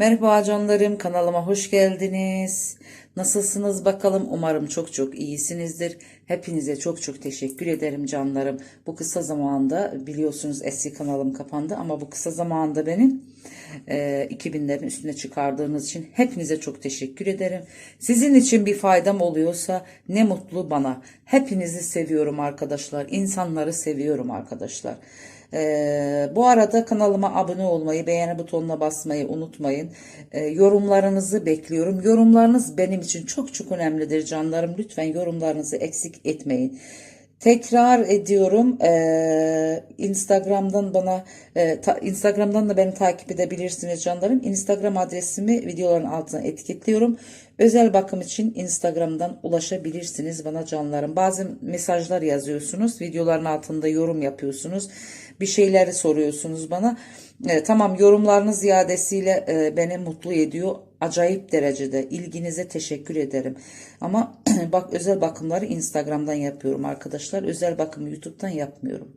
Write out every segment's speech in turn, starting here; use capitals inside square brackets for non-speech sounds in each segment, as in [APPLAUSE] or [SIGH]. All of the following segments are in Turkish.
Merhaba canlarım kanalıma hoş geldiniz. Nasılsınız bakalım umarım çok çok iyisinizdir. Hepinize çok çok teşekkür ederim canlarım. Bu kısa zamanda biliyorsunuz eski kanalım kapandı ama bu kısa zamanda benim e, 2000'lerin üstüne çıkardığınız için hepinize çok teşekkür ederim. Sizin için bir faydam oluyorsa ne mutlu bana. Hepinizi seviyorum arkadaşlar. İnsanları seviyorum arkadaşlar. Ee, bu arada kanalıma abone olmayı, beğeni butonuna basmayı unutmayın. Ee, yorumlarınızı bekliyorum. Yorumlarınız benim için çok çok önemlidir canlarım. Lütfen yorumlarınızı eksik etmeyin. Tekrar ediyorum. Ee, Instagram'dan bana e, ta- Instagram'dan da beni takip edebilirsiniz canlarım. Instagram adresimi videoların altına etiketliyorum. Özel bakım için Instagram'dan ulaşabilirsiniz bana canlarım. Bazı mesajlar yazıyorsunuz. Videoların altında yorum yapıyorsunuz. Bir şeyleri soruyorsunuz bana. E, tamam yorumlarınız ziyadesiyle e, beni mutlu ediyor. Acayip derecede ilginize teşekkür ederim. Ama [CLEARS THROAT] bak özel bakımları Instagram'dan yapıyorum arkadaşlar. Özel bakımı YouTube'dan yapmıyorum.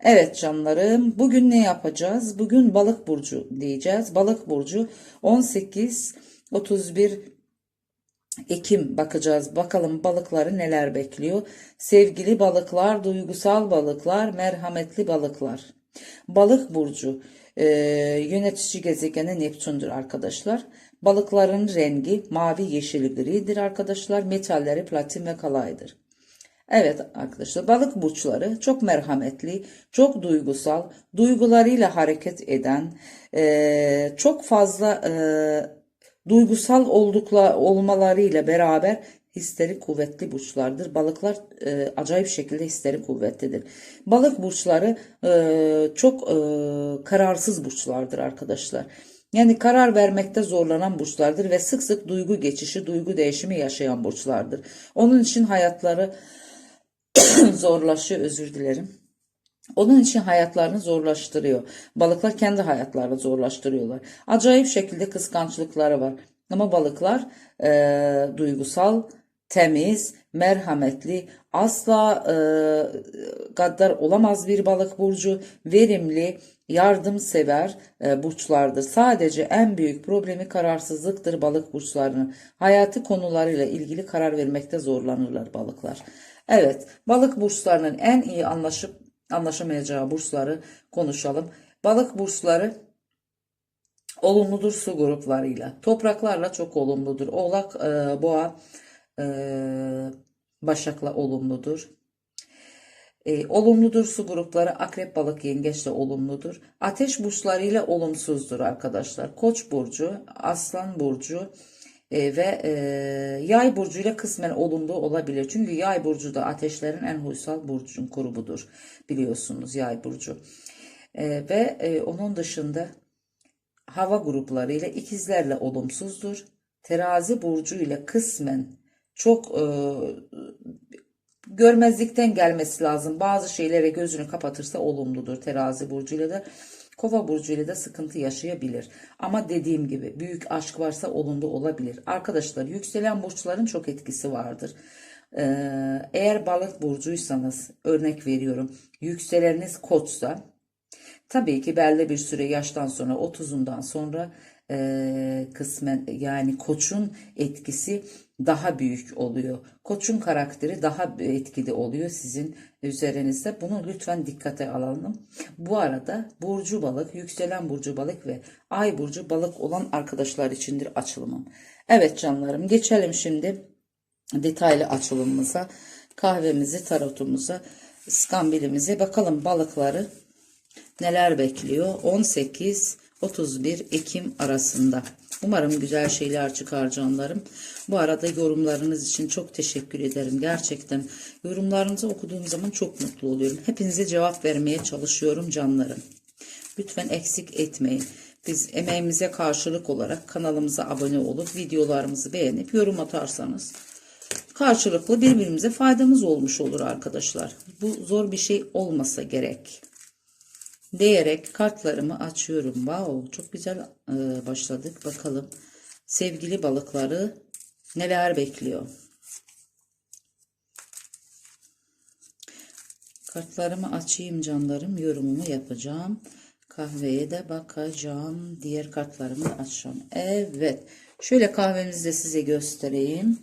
Evet canlarım bugün ne yapacağız? Bugün balık burcu diyeceğiz. Balık burcu 18 31 Ekim bakacağız. Bakalım balıkları neler bekliyor. Sevgili balıklar, duygusal balıklar, merhametli balıklar. Balık burcu e, yönetici gezegeni Neptün'dür arkadaşlar. Balıkların rengi mavi, yeşil, gridir arkadaşlar. Metalleri platin ve kalaydır. Evet arkadaşlar balık burçları çok merhametli, çok duygusal, duygularıyla hareket eden, e, çok fazla e, duygusal oldukla olmalarıyla beraber hisleri kuvvetli burçlardır. Balıklar e, acayip şekilde hisleri kuvvetlidir. Balık burçları e, çok e, kararsız burçlardır arkadaşlar. Yani karar vermekte zorlanan burçlardır ve sık sık duygu geçişi, duygu değişimi yaşayan burçlardır. Onun için hayatları [CLEARS THROAT] zorlaşıyor özür dilerim. Onun için hayatlarını zorlaştırıyor. Balıklar kendi hayatlarını zorlaştırıyorlar. Acayip şekilde kıskançlıkları var. Ama balıklar e, duygusal, temiz, merhametli, asla e, gaddar olamaz bir balık burcu, verimli, yardımsever e, burçlardır. Sadece en büyük problemi kararsızlıktır balık burçlarının. Hayatı konularıyla ilgili karar vermekte zorlanırlar balıklar. Evet, balık burçlarının en iyi anlaşıp anlaşamayacağı burçları konuşalım. Balık burçları olumludur su gruplarıyla. Topraklarla çok olumludur. Oğlak, e, boğa, e, başakla olumludur. E, olumludur su grupları akrep balık yengeçle olumludur. Ateş burçlarıyla olumsuzdur arkadaşlar. Koç burcu, aslan burcu e, ve e, yay burcuyla kısmen olumlu olabilir. Çünkü yay burcu da ateşlerin en huysal burcun grubudur. Biliyorsunuz yay burcu. E, ve e, onun dışında hava gruplarıyla ikizlerle olumsuzdur. Terazi burcu ile kısmen çok e, görmezlikten gelmesi lazım. Bazı şeylere gözünü kapatırsa olumludur terazi burcuyla da. Kova burcuyla da sıkıntı yaşayabilir. Ama dediğim gibi büyük aşk varsa olumlu olabilir. Arkadaşlar yükselen burçların çok etkisi vardır. Ee, eğer balık burcuysanız örnek veriyorum yükseleniniz koçsa tabii ki belli bir süre yaştan sonra 30'undan sonra e, kısmen yani koçun etkisi daha büyük oluyor. Koçun karakteri daha etkili oluyor sizin üzerinizde. Bunu lütfen dikkate alalım. Bu arada burcu balık, yükselen burcu balık ve ay burcu balık olan arkadaşlar içindir açılımım. Evet canlarım geçelim şimdi detaylı açılımımıza. Kahvemizi, tarotumuza, skambilimize bakalım balıkları neler bekliyor 18-31 Ekim arasında. Umarım güzel şeyler çıkar canlarım. Bu arada yorumlarınız için çok teşekkür ederim. Gerçekten yorumlarınızı okuduğum zaman çok mutlu oluyorum. Hepinize cevap vermeye çalışıyorum canlarım. Lütfen eksik etmeyin. Biz emeğimize karşılık olarak kanalımıza abone olup videolarımızı beğenip yorum atarsanız karşılıklı birbirimize faydamız olmuş olur arkadaşlar. Bu zor bir şey olmasa gerek diyerek kartlarımı açıyorum. Wow, çok güzel e, başladık. Bakalım sevgili balıkları neler bekliyor. Kartlarımı açayım canlarım. Yorumumu yapacağım. Kahveye de bakacağım. Diğer kartlarımı açacağım. Evet. Şöyle kahvemizi de size göstereyim.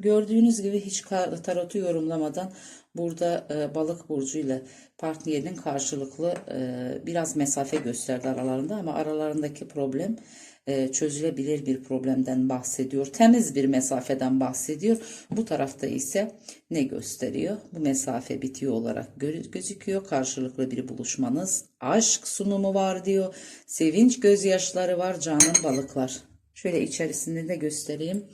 Gördüğünüz gibi hiç tarotu yorumlamadan burada e, balık burcu ile partnerinin karşılıklı e, biraz mesafe gösterdi aralarında ama aralarındaki problem e, çözülebilir bir problemden bahsediyor. Temiz bir mesafeden bahsediyor. Bu tarafta ise ne gösteriyor? Bu mesafe bitiyor olarak gö- gözüküyor. Karşılıklı bir buluşmanız, aşk sunumu var diyor. Sevinç gözyaşları var canım balıklar. Şöyle içerisinde de göstereyim.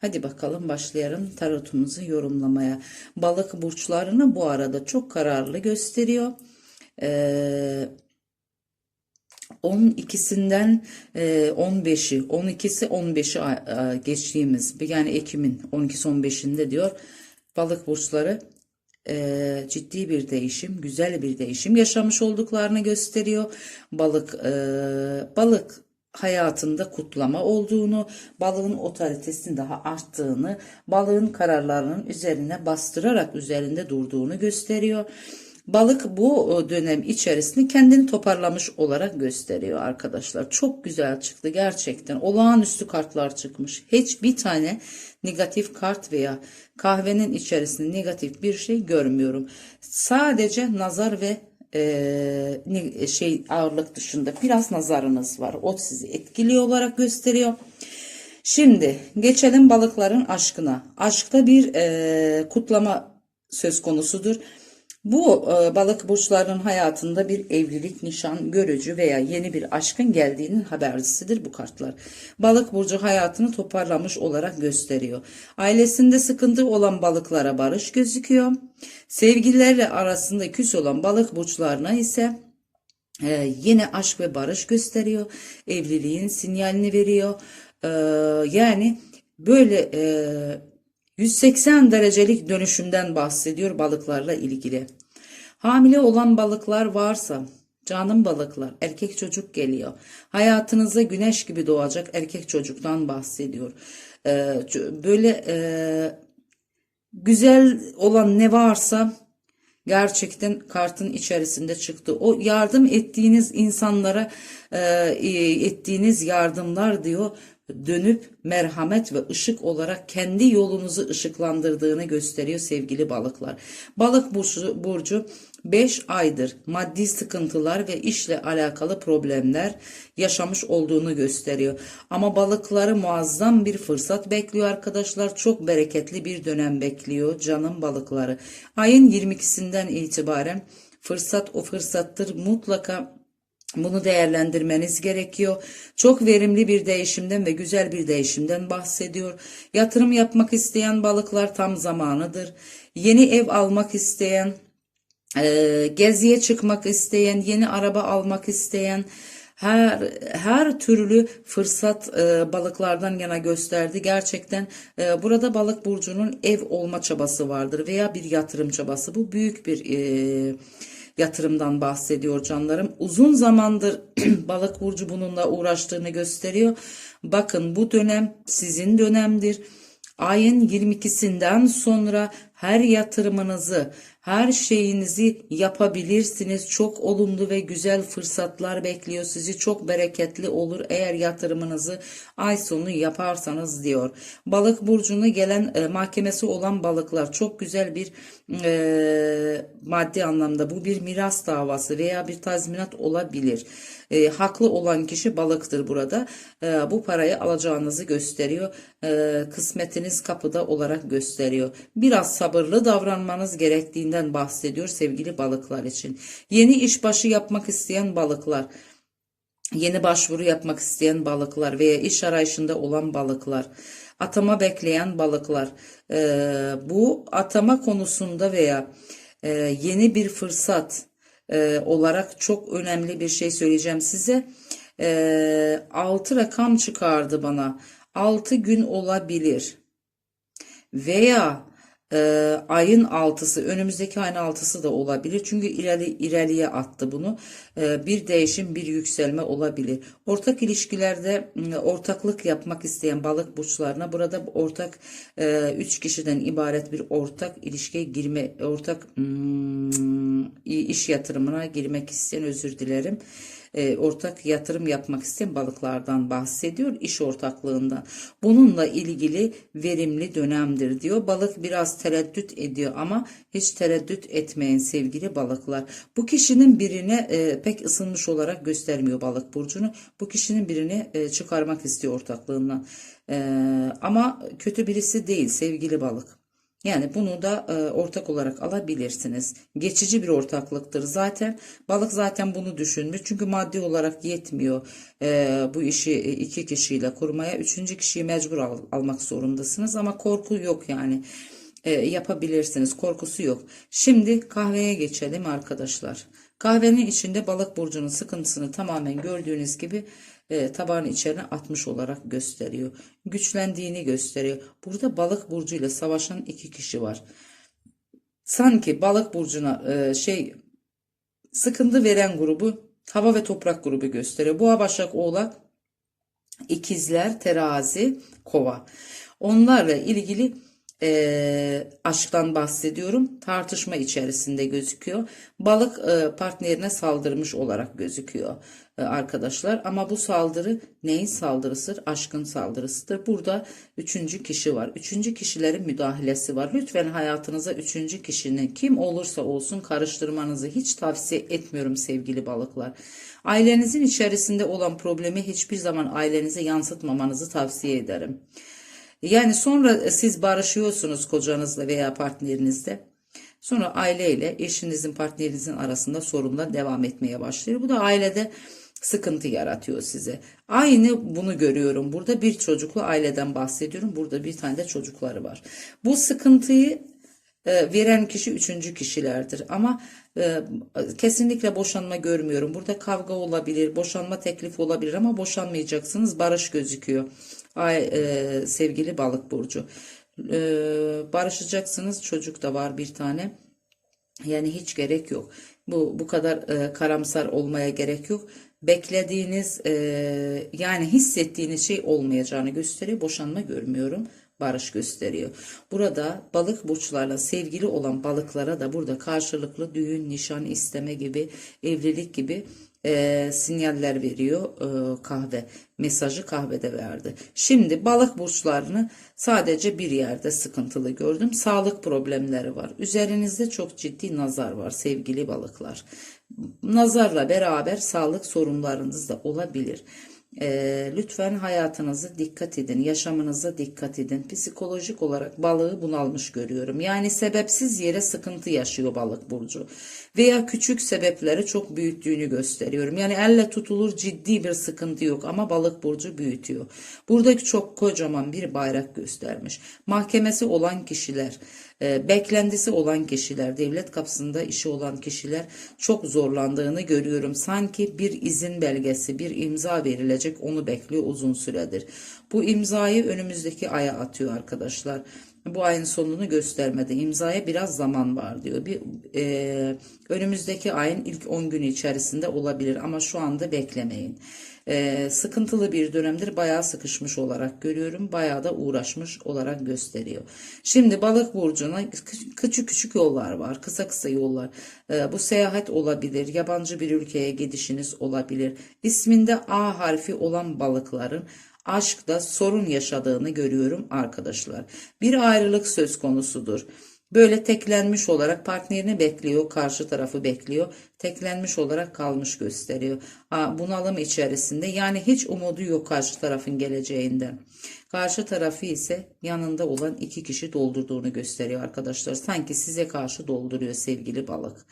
Hadi bakalım başlayalım tarotumuzu yorumlamaya. Balık burçlarını bu arada çok kararlı gösteriyor. Ee, 12'sinden e, 15'i, 12'si 15'i a- a- geçtiğimiz yani Ekim'in 12'si 15'inde diyor balık burçları e, ciddi bir değişim, güzel bir değişim yaşamış olduklarını gösteriyor. Balık e, balık hayatında kutlama olduğunu, balığın otoritesinin daha arttığını, balığın kararlarının üzerine bastırarak üzerinde durduğunu gösteriyor. Balık bu e, dönem içerisinde kendini toparlamış olarak gösteriyor arkadaşlar. Çok güzel çıktı gerçekten. Olağanüstü kartlar çıkmış. Hiçbir tane negatif kart veya kahvenin içerisinde negatif bir şey görmüyorum. Sadece nazar ve e, ne- şey ağırlık dışında biraz nazarınız var. O sizi etkili olarak gösteriyor. Şimdi geçelim balıkların aşkına. Aşkta bir e, kutlama söz konusudur. Bu e, balık burçlarının hayatında bir evlilik, nişan, görücü veya yeni bir aşkın geldiğinin habercisidir bu kartlar. Balık burcu hayatını toparlamış olarak gösteriyor. Ailesinde sıkıntı olan balıklara barış gözüküyor. Sevgililerle arasında küs olan balık burçlarına ise ee, yine aşk ve barış gösteriyor. Evliliğin sinyalini veriyor. Ee, yani böyle e, 180 derecelik dönüşümden bahsediyor balıklarla ilgili. Hamile olan balıklar varsa canım balıklar erkek çocuk geliyor. Hayatınıza güneş gibi doğacak erkek çocuktan bahsediyor. Ee, böyle e, güzel olan ne varsa gerçekten kartın içerisinde çıktı. O yardım ettiğiniz insanlara e, ettiğiniz yardımlar diyor dönüp merhamet ve ışık olarak kendi yolunuzu ışıklandırdığını gösteriyor sevgili balıklar. Balık burcu, burcu 5 aydır maddi sıkıntılar ve işle alakalı problemler yaşamış olduğunu gösteriyor. Ama balıkları muazzam bir fırsat bekliyor arkadaşlar. Çok bereketli bir dönem bekliyor canım balıkları. Ayın 22'sinden itibaren fırsat o fırsattır. Mutlaka bunu değerlendirmeniz gerekiyor. Çok verimli bir değişimden ve güzel bir değişimden bahsediyor. Yatırım yapmak isteyen balıklar tam zamanıdır. Yeni ev almak isteyen, e, geziye çıkmak isteyen, yeni araba almak isteyen, her her türlü fırsat e, balıklardan yana gösterdi. Gerçekten e, burada balık burcunun ev olma çabası vardır veya bir yatırım çabası. Bu büyük bir e, yatırımdan bahsediyor canlarım. Uzun zamandır [CLEARS THROAT] balık burcu bununla uğraştığını gösteriyor. Bakın bu dönem sizin dönemdir. Ayın 22'sinden sonra her yatırımınızı, her şeyinizi yapabilirsiniz. Çok olumlu ve güzel fırsatlar bekliyor sizi. Çok bereketli olur eğer yatırımınızı ay sonu yaparsanız diyor. Balık burcuna gelen e, mahkemesi olan balıklar çok güzel bir e, maddi anlamda bu bir miras davası veya bir tazminat olabilir. E, haklı olan kişi balıktır burada. E, bu parayı alacağınızı gösteriyor. E, kısmetiniz kapıda olarak gösteriyor. Biraz sabırlı davranmanız gerektiğinden bahsediyor sevgili balıklar için. Yeni işbaşı yapmak isteyen balıklar yeni başvuru yapmak isteyen balıklar veya iş arayışında olan balıklar, atama bekleyen balıklar, eee, bu atama konusunda veya eee, yeni bir fırsat eee, olarak çok önemli bir şey söyleyeceğim size. Eee 6 rakam çıkardı bana. 6 gün olabilir veya e, ayın altısı önümüzdeki ayın altısı da olabilir. Çünkü ileri, ileriye attı bunu. E, bir değişim bir yükselme olabilir. Ortak ilişkilerde m, ortaklık yapmak isteyen balık burçlarına burada ortak e, üç kişiden ibaret bir ortak ilişkiye girme ortak hmm, iş yatırımına girmek isteyen özür dilerim e, ortak yatırım yapmak isteyen balıklardan bahsediyor iş ortaklığından. Bununla ilgili verimli dönemdir diyor. Balık biraz tereddüt ediyor ama hiç tereddüt etmeyen sevgili balıklar. Bu kişinin birine e, pek ısınmış olarak göstermiyor balık burcunu. Bu kişinin birini e, çıkarmak istiyor ortaklığından. E, ama kötü birisi değil sevgili balık. Yani bunu da e, ortak olarak alabilirsiniz. Geçici bir ortaklıktır zaten. Balık zaten bunu düşünmüş. Çünkü maddi olarak yetmiyor e, bu işi iki kişiyle kurmaya. Üçüncü kişiyi mecbur al- almak zorundasınız ama korku yok yani. E, yapabilirsiniz. Korkusu yok. Şimdi kahveye geçelim arkadaşlar. Kahvenin içinde balık burcunun sıkıntısını tamamen gördüğünüz gibi e, tabağın içine atmış olarak gösteriyor. Güçlendiğini gösteriyor. Burada balık burcuyla savaşan iki kişi var. Sanki balık burcuna e, şey sıkıntı veren grubu hava ve toprak grubu gösteriyor. Boğa, Başak, Oğlak, İkizler, Terazi, Kova. Onlarla ilgili e, aşktan bahsediyorum. Tartışma içerisinde gözüküyor. Balık e, partnerine saldırmış olarak gözüküyor e, arkadaşlar. Ama bu saldırı neyin saldırısıdır? Aşkın saldırısıdır. Burada üçüncü kişi var. Üçüncü kişilerin müdahalesi var. Lütfen hayatınıza üçüncü kişinin kim olursa olsun karıştırmanızı hiç tavsiye etmiyorum sevgili balıklar. Ailenizin içerisinde olan problemi hiçbir zaman ailenize yansıtmamanızı tavsiye ederim. Yani sonra siz barışıyorsunuz kocanızla veya partnerinizle. Sonra aileyle eşinizin partnerinizin arasında sorunlar devam etmeye başlıyor. Bu da ailede sıkıntı yaratıyor size. Aynı bunu görüyorum. Burada bir çocuklu aileden bahsediyorum. Burada bir tane de çocukları var. Bu sıkıntıyı e, veren kişi üçüncü kişilerdir. Ama e, kesinlikle boşanma görmüyorum. Burada kavga olabilir, boşanma teklifi olabilir ama boşanmayacaksınız. Barış gözüküyor. Ay, e, sevgili balık burcu. Barışacaksınız. Çocuk da var bir tane. Yani hiç gerek yok. Bu bu kadar karamsar olmaya gerek yok. Beklediğiniz e, yani hissettiğiniz şey olmayacağını gösteriyor. Boşanma görmüyorum. Barış gösteriyor. Burada balık burçlarla sevgili olan balıklara da burada karşılıklı düğün, nişan, isteme gibi, evlilik gibi e, sinyaller veriyor e, kahve. Mesajı kahvede verdi. Şimdi balık burçlarını sadece bir yerde sıkıntılı gördüm. Sağlık problemleri var. Üzerinizde çok ciddi nazar var sevgili balıklar. Nazarla beraber sağlık sorunlarınız da olabilir. Ee, lütfen hayatınızı dikkat edin, yaşamınıza dikkat edin. Psikolojik olarak balığı bunalmış görüyorum. Yani sebepsiz yere sıkıntı yaşıyor balık burcu. Veya küçük sebepleri çok büyüttüğünü gösteriyorum. Yani elle tutulur ciddi bir sıkıntı yok ama balık burcu büyütüyor. Buradaki çok kocaman bir bayrak göstermiş. Mahkemesi olan kişiler, e, beklentisi olan kişiler, devlet kapısında işi olan kişiler çok zorlandığını görüyorum. Sanki bir izin belgesi, bir imza verilecek onu bekliyor uzun süredir. Bu imzayı önümüzdeki aya atıyor arkadaşlar. Bu ayın sonunu göstermedi. İmzaya biraz zaman var diyor. Bir e, önümüzdeki ayın ilk 10 günü içerisinde olabilir ama şu anda beklemeyin. E, sıkıntılı bir dönemdir. Bayağı sıkışmış olarak görüyorum. Bayağı da uğraşmış olarak gösteriyor. Şimdi balık burcuna küçük küçük yollar var. Kısa kısa yollar. E, bu seyahat olabilir. Yabancı bir ülkeye gidişiniz olabilir. İsminde A harfi olan balıkların aşkta sorun yaşadığını görüyorum arkadaşlar. Bir ayrılık söz konusudur. Böyle teklenmiş olarak partnerini bekliyor, karşı tarafı bekliyor. Teklenmiş olarak kalmış gösteriyor. Aa, bunalım içerisinde yani hiç umudu yok karşı tarafın geleceğinden. Karşı tarafı ise yanında olan iki kişi doldurduğunu gösteriyor arkadaşlar. Sanki size karşı dolduruyor sevgili balık.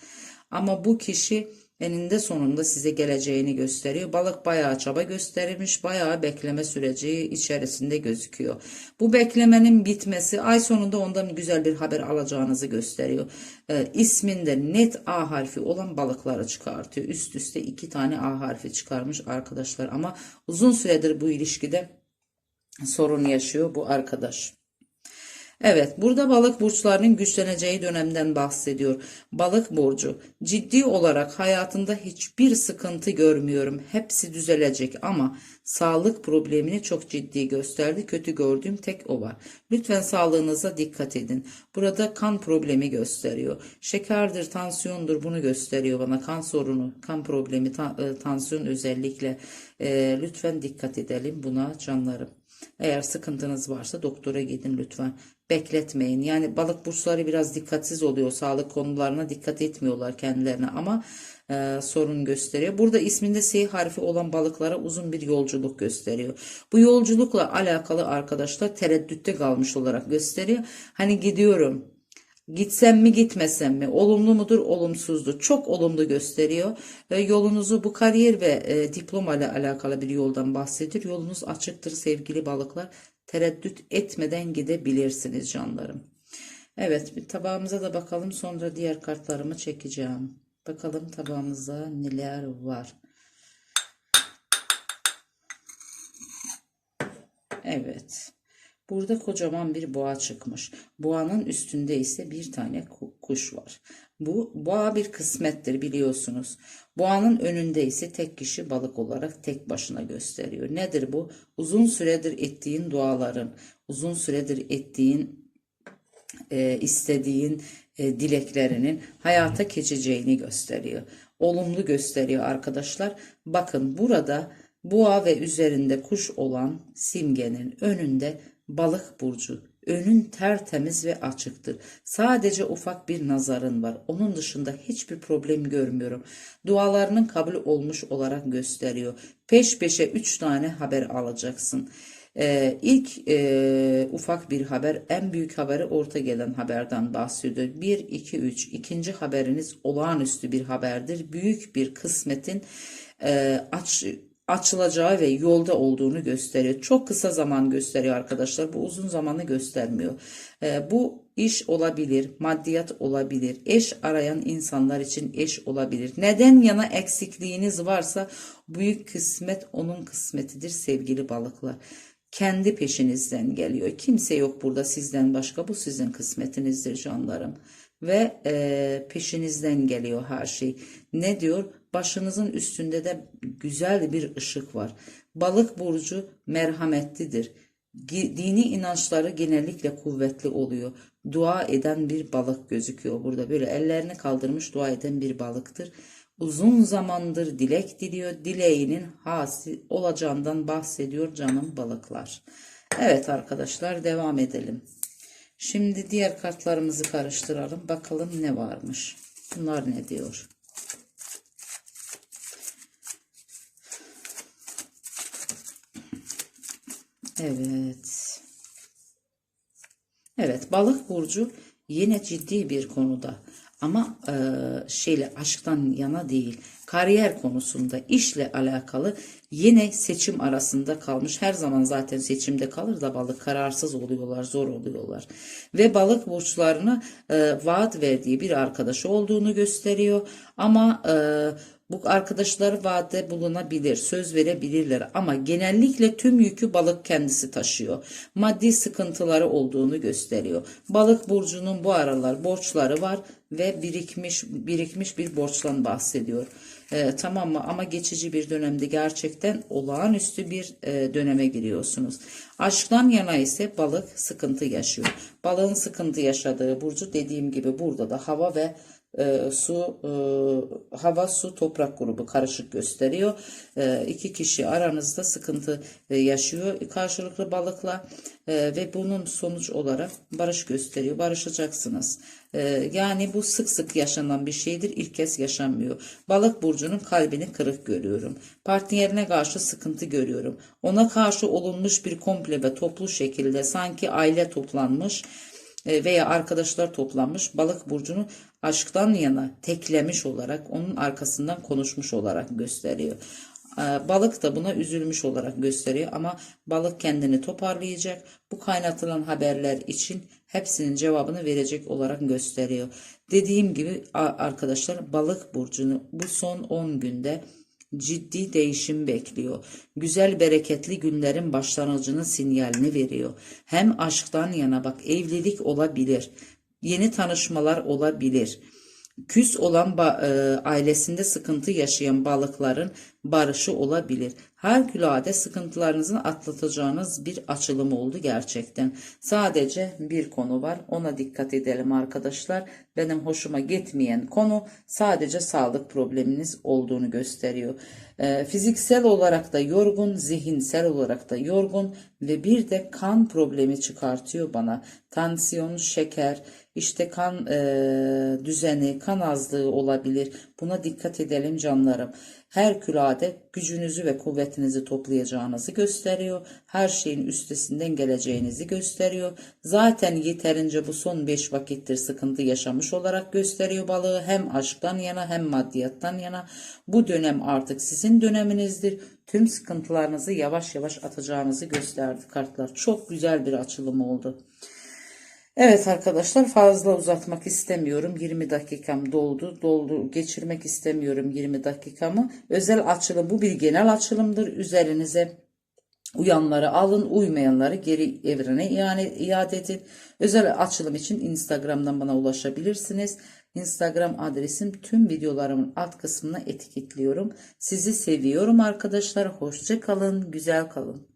Ama bu kişi eninde sonunda size geleceğini gösteriyor. Balık bayağı çaba göstermiş, bayağı bekleme süreci içerisinde gözüküyor. Bu beklemenin bitmesi ay sonunda ondan güzel bir haber alacağınızı gösteriyor. Ee, isminde net A harfi olan balıkları çıkartıyor. Üst üste iki tane A harfi çıkarmış arkadaşlar ama uzun süredir bu ilişkide sorun yaşıyor bu arkadaş. Evet, burada balık burçlarının güçleneceği dönemden bahsediyor. Balık burcu, ciddi olarak hayatında hiçbir sıkıntı görmüyorum. Hepsi düzelecek ama sağlık problemini çok ciddi gösterdi. Kötü gördüğüm tek o var. Lütfen sağlığınıza dikkat edin. Burada kan problemi gösteriyor. Şekerdir, tansiyondur bunu gösteriyor bana. Kan sorunu, kan problemi, e, tansiyon özellikle. E, lütfen dikkat edelim buna canlarım. Eğer sıkıntınız varsa doktora gidin lütfen. Bekletmeyin. Yani balık burçları biraz dikkatsiz oluyor. Sağlık konularına dikkat etmiyorlar kendilerine ama e, sorun gösteriyor. Burada isminde S harfi olan balıklara uzun bir yolculuk gösteriyor. Bu yolculukla alakalı arkadaşlar tereddütte kalmış olarak gösteriyor. Hani gidiyorum. Gitsem mi gitmesem mi? Olumlu mudur, olumsuzdur? Çok olumlu gösteriyor. E, yolunuzu bu kariyer ve e, diploma ile alakalı bir yoldan bahsediyor. Yolunuz açıktır sevgili balıklar. Tereddüt etmeden gidebilirsiniz canlarım. Evet, bir tabağımıza da bakalım. Sonra diğer kartlarımı çekeceğim. Bakalım tabağımızda neler var. Evet. Burada kocaman bir boğa çıkmış. Boğanın üstünde ise bir tane ku- kuş var. Bu boğa bir kısmettir biliyorsunuz. Boğanın önünde ise tek kişi balık olarak tek başına gösteriyor. Nedir bu? Uzun süredir ettiğin duaların, uzun süredir ettiğin e, istediğin e, dileklerinin hayata geçeceğini gösteriyor. Olumlu gösteriyor arkadaşlar. Bakın burada boğa ve üzerinde kuş olan simgenin önünde balık burcu. Önün tertemiz ve açıktır. Sadece ufak bir nazarın var. Onun dışında hiçbir problem görmüyorum. Dualarının kabul olmuş olarak gösteriyor. Peş peşe üç tane haber alacaksın. Ee, ilk e, ufak bir haber, en büyük haberi orta gelen haberden bahsediyor. 1, 2, 3. İkinci haberiniz olağanüstü bir haberdir. Büyük bir kısmetin e, aç, açılacağı ve yolda olduğunu gösteriyor. Çok kısa zaman gösteriyor arkadaşlar. Bu uzun zamanı göstermiyor. E, bu iş olabilir, maddiyat olabilir, eş arayan insanlar için eş olabilir. Neden yana eksikliğiniz varsa büyük kısmet onun kısmetidir sevgili balıklar kendi peşinizden geliyor. Kimse yok burada sizden başka. Bu sizin kısmetinizdir canlarım. Ve e, peşinizden geliyor her şey. Ne diyor? Başınızın üstünde de güzel bir ışık var. Balık burcu merhametlidir. Dini inançları genellikle kuvvetli oluyor. Dua eden bir balık gözüküyor burada. Böyle ellerini kaldırmış dua eden bir balıktır uzun zamandır dilek diliyor. Dileğinin hasi olacağından bahsediyor canım balıklar. Evet arkadaşlar devam edelim. Şimdi diğer kartlarımızı karıştıralım. Bakalım ne varmış. Bunlar ne diyor? Evet. Evet balık burcu yine ciddi bir konuda. Ama e, şeyle aşktan yana değil kariyer konusunda işle alakalı yine seçim arasında kalmış. Her zaman zaten seçimde kalır da balık kararsız oluyorlar zor oluyorlar. Ve balık burçlarına e, vaat verdiği bir arkadaşı olduğunu gösteriyor. Ama e, bu arkadaşlar vaatte bulunabilir, söz verebilirler ama genellikle tüm yükü balık kendisi taşıyor. Maddi sıkıntıları olduğunu gösteriyor. Balık burcunun bu aralar borçları var ve birikmiş birikmiş bir borçtan bahsediyor. Ee, tamam mı? Ama geçici bir dönemde gerçekten olağanüstü bir e, döneme giriyorsunuz. Aşktan yana ise balık sıkıntı yaşıyor. Balığın sıkıntı yaşadığı burcu dediğim gibi burada da hava ve e, su e, hava su toprak grubu karışık gösteriyor. E, iki kişi aranızda sıkıntı e, yaşıyor karşılıklı balıkla e, ve bunun sonuç olarak barış gösteriyor. Barışacaksınız. E, yani bu sık sık yaşanan bir şeydir. İlk kez yaşanmıyor. Balık burcunun kalbini kırık görüyorum. Partnerine karşı sıkıntı görüyorum. Ona karşı olunmuş bir komple ve toplu şekilde sanki aile toplanmış veya arkadaşlar toplanmış balık burcunu aşktan yana teklemiş olarak onun arkasından konuşmuş olarak gösteriyor. E, Balık da buna üzülmüş olarak gösteriyor ama balık kendini toparlayacak. Bu kaynatılan haberler için hepsinin cevabını verecek olarak gösteriyor. Dediğim gibi arkadaşlar balık burcunu bu son 10 günde ciddi değişim bekliyor. Güzel bereketli günlerin başlangıcının sinyalini veriyor. Hem aşktan yana bak evlilik olabilir. Yeni tanışmalar olabilir. Küs olan e, ailesinde sıkıntı yaşayan balıkların barışı olabilir. Harikulade sıkıntılarınızın atlatacağınız bir açılım oldu gerçekten. Sadece bir konu var. Ona dikkat edelim arkadaşlar. Benim hoşuma gitmeyen konu sadece sağlık probleminiz olduğunu gösteriyor. E, fiziksel olarak da yorgun, zihinsel olarak da yorgun ve bir de kan problemi çıkartıyor bana. Tansiyon, şeker, işte kan e, düzeni, kan azlığı olabilir. Buna dikkat edelim canlarım. Her külade gücünüzü ve kuvvetinizi toplayacağınızı gösteriyor. Her şeyin üstesinden geleceğinizi gösteriyor. Zaten yeterince bu son 5 vakittir sıkıntı yaşamış olarak gösteriyor balığı. Hem aşktan yana hem maddiyattan yana. Bu dönem artık sizin döneminizdir. Tüm sıkıntılarınızı yavaş yavaş atacağınızı gösterdi kartlar. Çok güzel bir açılım oldu. Evet arkadaşlar fazla uzatmak istemiyorum. 20 dakikam doldu. Doldu geçirmek istemiyorum 20 dakikamı. Özel açılım bu bir genel açılımdır. Üzerinize uyanları alın, uymayanları geri evrene iade, iade edin. Özel açılım için Instagram'dan bana ulaşabilirsiniz. Instagram adresim tüm videolarımın alt kısmına etiketliyorum. Sizi seviyorum arkadaşlar. Hoşça kalın, güzel kalın.